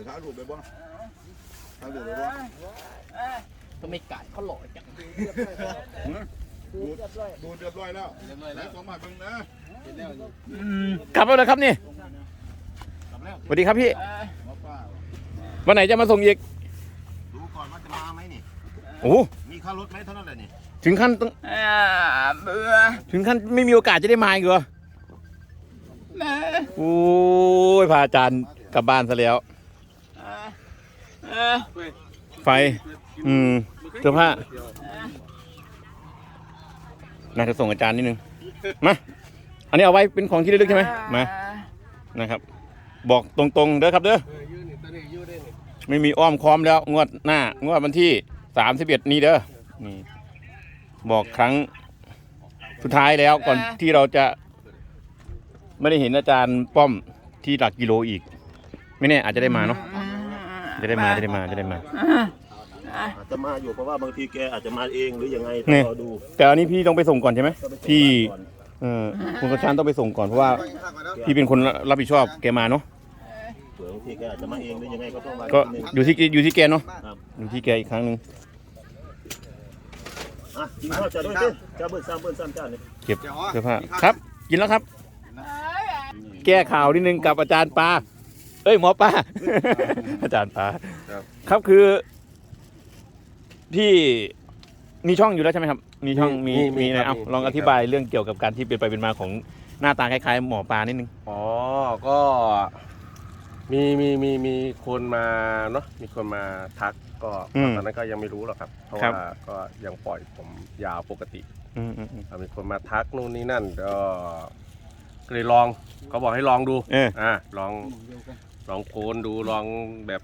ดี๋ยวถ่ายรูปไปบ่ถ่ายรูปไปบ่ก็ไม่กัดเขาหล่อจังดูดดูดเรียบร้อยแล้วไหนสองมาเบิ่งนะกลับแล้วเหรอครับนี่สวัสดีครับพี่หมอป้าวันไหนจะมาส่งอีกดูก่อนว่าจะมาไหมนี่โอ้โหมีค่ารถไหมเท่านั้นแหละนี่ถึงขั้นต้องเบื่อถึงขั้นไม่มีโอกาสจะได้มาอีกเหรอแม่โอ้ยพาอาจารย์กลับบ้านซะแล้ว ไฟ อืมเสื้อผ้าน่าจะส่งอาจารย์นิดนึง มา อันนี้เอาไว้เป็นของที่ระลึกใช่ไหมมา นะครับ บอกตรงๆเด้อครับเด้อ ไม่มีอ้อมค้อมแล้วงวดหน้างวดวันที่สามสิบเอ็ดนี้เด้อ นี่ บอกครั้งสุดท้ายแล้วก่อนที่เราจะไม่ได้เห็นอาจารย์ป้อมที่หลักกิโลอีก ไม่แน่อาจจะได้มาเนาะ จะได้มาจะได้มาจะได้มา อาจจะมาอยู่เพราะว่าบางทีแกอาจจะมาเองหรือยังไงนี่รอดูแต่อันนี้พี่ต้องไปส่งก่อนใช่ไหมก็ไปส่งพี่ก่อนเออคุณกระชานต้องไปส่งก่อนเพราะว่าพี่เป็นคนรับผิดชอบแกมาเนาะเผื่อบางทีแกอาจจะมาเองหรือยังไงก็ต้องมาก็นิดนึงอยู่ที่อยู่ที่แกเนาะครับอยู่ที่แกอีกครั้งหนึ่งอะกินข้าวจะด้วยสิจ้าเบิ้ลซ้ำเบิ้ลซ้ำจ้าเนี่ยเก็บเสื้อผ้าครับ กินแล้วครับ แก้ข่าวนิดนึงกับอาจารย์ปา เอ้ยหมอปลาอาจารย์ปาครับคือพี่มีช่องอยู่แล้วใช่ไหมครับ มีช่องมีมีอะไรเอาลองอธิบายเรื่องเกี่ยวกับการที่เป็นไปเป็นมาของหน้าตาคล้ายๆ หมอปลานิดนึง อ๋อ ก็มีมีมีมีคนมาเนาะ มีคนมาทักก็อืมตอนนั้นก็ยังไม่รู้หรอกครับ เพราะครับ ว่าก็ยังปล่อยผมยาวปกติอืมอืมอืมอะมีคนมาทักนู่นนี่นั่นก็ก็เลยลองเขาบอกให้ลองดู เอออ่าลอง ลองโกนดูลองแบบ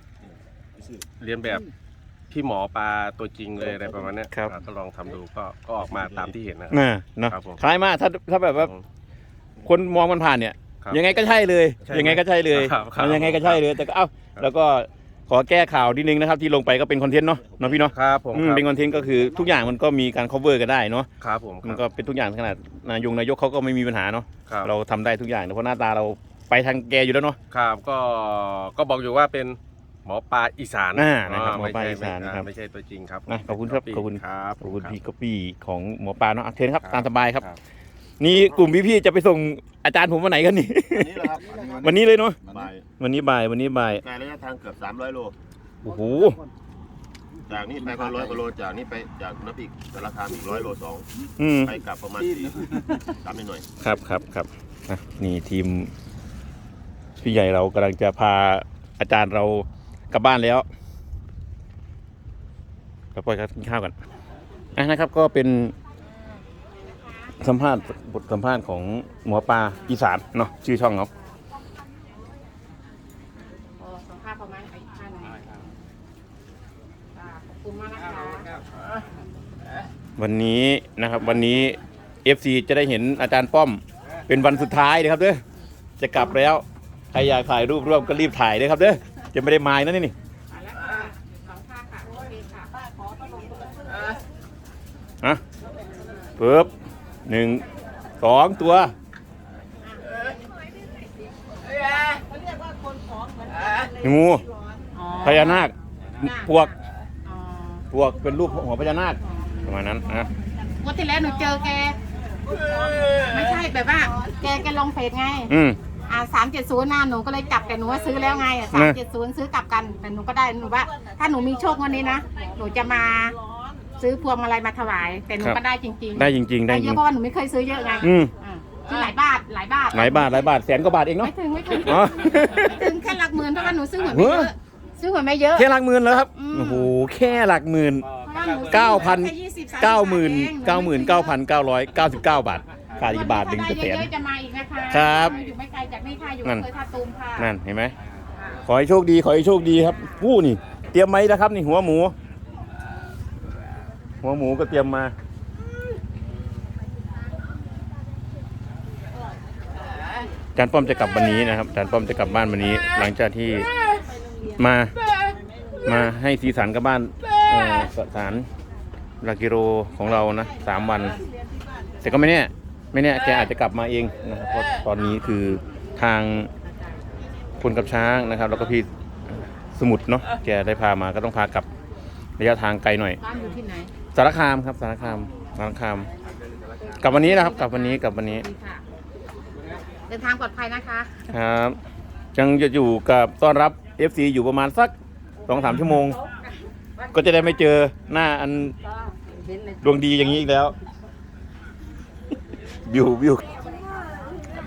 เรียนแบบพี่หมอปลาตัวจริงเลยอะไรประมาณเนี้ยครับอะก็ลองทำดูก็ก็ออกมาตามที่เห็นนะครับน่าเนาะครับผม คล้ายมากถ้าถ้าแบบว่าผมคนมองมันผ่านเนี่ย ครับยังไงก็ใช่เลย ใช่ไหมยังไงก็ใช่เลยครับครับมันยังไงก็ใช่เลย แต่ก็เอ้าครับแล้วก็ขอแก้ข่าวนิดนึงนะครับที่ลงไปก็เป็นคอนเทนต์เนาะเนาะพี่เนาะครับผมอืมครับเป็นคอนเทนต์ก็คือทุกอย่างมันก็มีการ cover กันได้เนาะครับผมมันคก็รับเป็นทุกอย่างขนาดนายงนายกเขาก็ไม่มีปัญหาเนาะครับเราทำได้ทุกอย่างเพราะหน้าตาเรา ไปทางแกอยู่แล้วเนาะ ครับก็ก็บอกอยู่ว่าเป็นหมอปลาอีสานอ่านะครับไม่หมอปลาใช่อีสานนะครับ ไม่ใช่ตัวจริงครับนะขอบคุณครับขอบคุณครับขอบคุณพี่กปี้ของหมอปลาเนาะอะเชิญครับตามสบายครับครับ นี่กลุ่มพี่ๆจะไปส่งอาจารย์ผมวันไหนกันนี่อันนี้แหละครับวันนี้เลยเนาะบ่ายวันนี้บ่ายวันนี้บ่ายไกลระยะทางเกือบ300โลโอ้โหจากนี่ไปก็ร้อยกว่าโลจากนี่ไปจากน้ำอีกแต่ราคาอีกร้อยโลสองอืมไปกลับประมาณสี่ตามนิดหน่อยครับครับครับอะนี่ทีม พี่ใหญ่เรากำลังจะพาอาจารย์เรากลับบ้านแล้วเราปล่อยครับกินข้าวกันอะนะครับก็เป็นสัมภาษณ์บทสัมภาษณ์ของหมอปลาอีสานเนาะชื่อช่องเขาขอสัมภาษณ์ประมาณอีกท่านหนึ่งค่ะขอบคุณมากนะคะวันนี้นะครับวันนี้ FC จะได้เห็นอาจารย์ป้อมเป็นวันสุดท้ายเลยครับเด้อจะกลับแล้ว ใครอยากถ่ายรูปร่วมก็รีบถ่ายเลยครับเด้อจะไม่ได้มายนะนี่นี่อะแล้วค่ะสองท่าค่ะโอเคค่ะป้าขอต้องลงตรงนี้ฮะปึ๊บหนึ่งสองตัวเขาเรียกว่าคนของเหมือนกันงูอ๋อพญานาคพวกอ๋อพวกเป็นรูปหัวพญานาคประมาณนั้นนะงวันที่แล้วหนูเจอแก ไม่ใช่แบบว่า แกแกลงเฟซไง อืม อ่าสามเจ็ดศูนย์นะหนูก็เลยจับแต่หนูว่าซื้อแล้วไงสามเจ็ดศูนย์ซื้อกลับกันแต่หนูก็ได้หนูว่า ถ้าหนูมีโชควันนี้นะหนูจะมาซื้อพวงมาลัยมาถวาย แต่หนูก็ได้จริงๆได้จริงๆได้ได้จเยริอะงเพราะว่าหนูไม่เคยซื้อเยอะไงอืมอ่าซื้อหลายบาทหลายบาทหลายบาทหลายบาทแสนกว่าบาทเองเนาะไม่ถึงไม่ถึงอ๋อไม่ถึงแค่หลักหมื่นเพราะว่าหนูซื้อหวยไม่เยเฮ้อะยซื้อหวยไม่เยอะแค่หลักหมื่นแล้วครับอืมโอ้โหแค่หลักหมื่นเพราะว่าหนูซื้อเก้าพันแค่20 30เก้าหมื่นบทองเก้าหมื่นเก้าพันเก้าร้อยเก้าสิบเก้าบาทขาดอีกบาทหนึ่งถ้จะแสได้นเยอะๆจะมาอีกนะคะครับ อยู่ไม่ไกลจากนี่ค่ะอยู่นั่นอำเภอท่าตูมค่ะนั่นเห็นไหมขอให้โชคดีขอให้โชคดีครับผู้นี่ เตรียมไหมนะครับนี่หัวหมู หัวหมูก็เตรียมมาอาจารย์ป้อมจะกลับวันนี้นะครับอาจารย์ป้อมจะกลับบ้านวันนี้ หลังจากที่มามาให้สีสันกับบ้านเอ่อสถานลากิโรของเรานะสามวัน แต่ก็ไม่แน่ ไม่แน่แกอาจจะกลับมาเองนะครับเพราะตอนนี้คือทางคนกับช้างนะครับ แล้วก็พี่สมุทรเนาะแกได้พามาก็ต้องพากลับระยะทางไกลหน่อย บ้านอยู่ที่ไหนสารคามครับสารคามสารคาม กลับวันนี้นะครับ กลับวันนี้กลับวันนี้ดีค่ะ เดินทางปลอดภัยนะคะ ครับยังจะอยู่กับต้อนรับ FC อยู่ประมาณสักสองสามชั่วโมง ก็จะได้ไม่เจอหน้าอันดวงดีอย่างนี้อีกแล้ว บิวบิว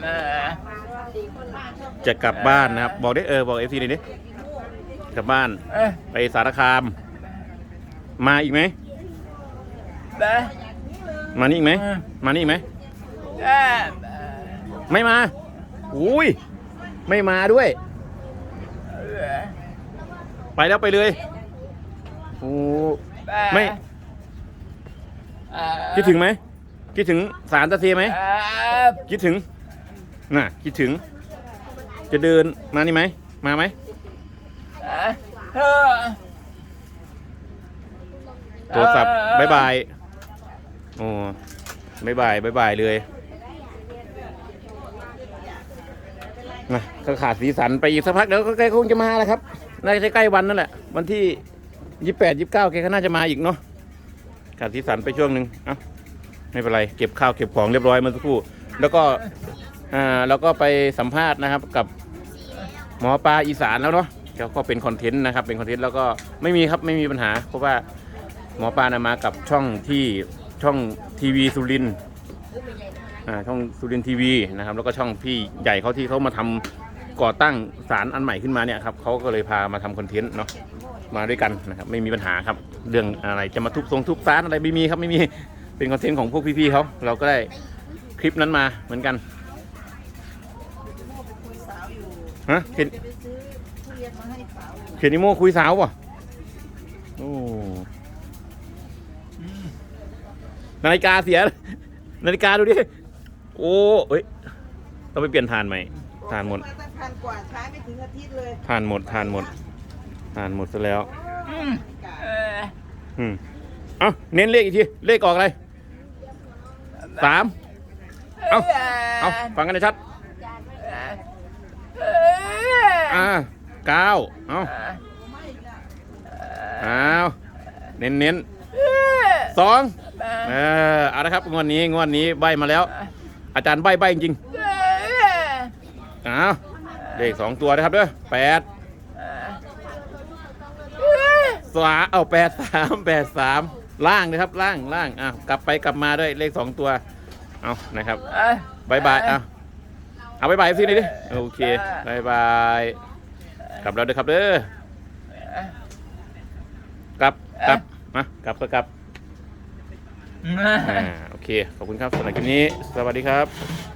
แม่จะกลับบ้านนะครับ บอกได้เออ บอก FC หน่อยดิกลับบ้าน เอ้ยไปสารคาม มาอีกไหมแม่มานี่อีกไหม มานี่อีกไหมแม่ไม่มา อุ้ย ไม่มาด้วย ไปแล้วไปเลยโอ้ไม่คิดถึงไหม คิดถึงสารตะเซียไหมคิดถึงน่ะคิดถึง จะเดินมานี่ไหมมาไหมเธอโทรศัพท์บายบายโอ้บายบายบายบายเลยนะก็ขาดสีสันไปอีกสักพักเดี๋ยวก็ใกล้คงจะมาแล้วครับน่าจะใกล้วันนั่นแหละ วันที่ยี่แปดยี่เก้าแกก็น่าจะมาอีกเนาะขาดสีสันไปช่วงหนึ่งเอ้า ไม่เป็นไรเก็บข้าวเก็บของเรียบร้อยเมื่อสักครู่ แล้วก็อ่าแล้วก็ไปสัมภาษณ์นะครับกับหมอปลาอีสานแล้วเนาะแล้วก็เป็นคอนเทนต์นะครับเป็นคอนเทนต์แล้วก็ไม่มีครับไม่มีปัญหา เพราะว่าหมอปลานะมากับช่องที่ช่องทีวีสุรินอ่าช่องสุรินทีวีนะครับ แล้วก็ช่องพี่ใหญ่เขาที่เขามาทำก่อตั้งสารอันใหม่ขึ้นมาเนี่ยครับเขาก็เลยพามาทำคอนเทนต์เนาะมาด้วยกันนะครับไม่มีปัญหาครับ เรื่องอะไรจะมาทุบทรงทุบสารอะไรไม่มีครับไม่มี เป็นคอนเทนต์ของพวกพี่ๆเขาเราก็ได้คลิปนั้นมาเหมือนกันฮะเห็นเขียนนิโมคุยสาวป่ะโอ้นาฬิกาเสีย นาฬิกาดูดิ โอ้เอ้ยต้องไปเปลี่ยนทานใหม่ทานหมดมาตั้งพันกว่าใช้ไม่ถึงอาทิตย์เลยทานหมดทานหมดทานหมดซะแล้วเอออืมเอ้าเน้นเลขอีกที เลขออกอะไร สามเอ้าเอ้าฟังกันให้ชัดอ่าเก้าเอ้าอ้าวเน้นเน้นๆสองเออเอาละครับงวดนี้งวดนี้ใบมาแล้ว อาจารย์ใบใบจริงๆอ้าวเลขสองตัวนะครับเด้อแปดสาเอาแปดสามแปดสาม ล่างนะครับล่างล่างอะกลับไปกลับมาด้วยเลขสองตัวเอานะครับบายบายอะเอาบายบายสิหน่อยดิโอเคบายบายกลับแล้วเด้อครับเด้อกลับกลับมากลับก็กลับอ่าโอเค ขอบคุณครับสำหรับคลิปนี้ สวัสดีครับ